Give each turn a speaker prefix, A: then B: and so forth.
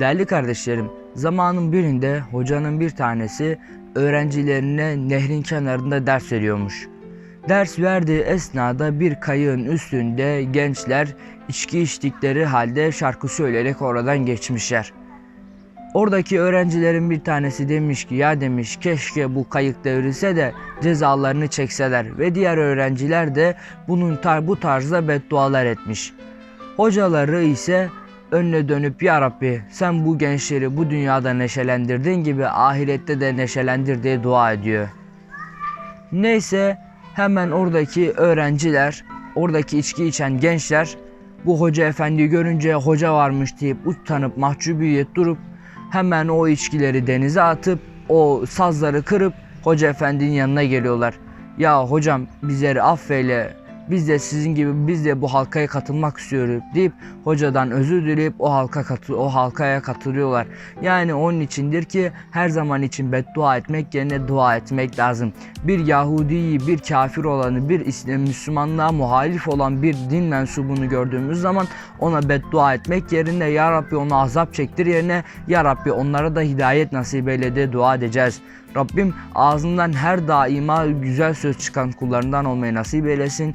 A: Değerli kardeşlerim, zamanın birinde hocanın bir tanesi öğrencilerine nehrin kenarında ders veriyormuş. Ders verdiği esnada bir kayığın üstünde gençler içki içtikleri halde şarkı söyleyerek oradan geçmişler. Oradaki öğrencilerin bir tanesi demiş ki ya demiş keşke bu kayık devrilse de cezalarını çekseler ve diğer öğrenciler de bunun tar bu tarzda beddualar etmiş. Hocaları ise önüne dönüp ya Rabbi sen bu gençleri bu dünyada neşelendirdiğin gibi ahirette de neşelendir diye dua ediyor. Neyse hemen oradaki öğrenciler, oradaki içki içen gençler bu hoca efendiyi görünce hoca varmış deyip utanıp mahcubiyet durup hemen o içkileri denize atıp o sazları kırıp hoca efendinin yanına geliyorlar. Ya hocam bizleri affeyle biz de sizin gibi biz de bu halkaya katılmak istiyoruz deyip hocadan özür dileyip o halka katı, o halkaya katılıyorlar. Yani onun içindir ki her zaman için beddua etmek yerine dua etmek lazım. Bir Yahudiyi, bir kafir olanı, bir İslam Müslümanlığa muhalif olan bir din mensubunu gördüğümüz zaman ona beddua etmek yerine Ya Rabbi ona azap çektir yerine Ya Rabbi onlara da hidayet nasip eyle de dua edeceğiz. Rabbim ağzından her daima güzel söz çıkan kullarından olmayı nasip eylesin.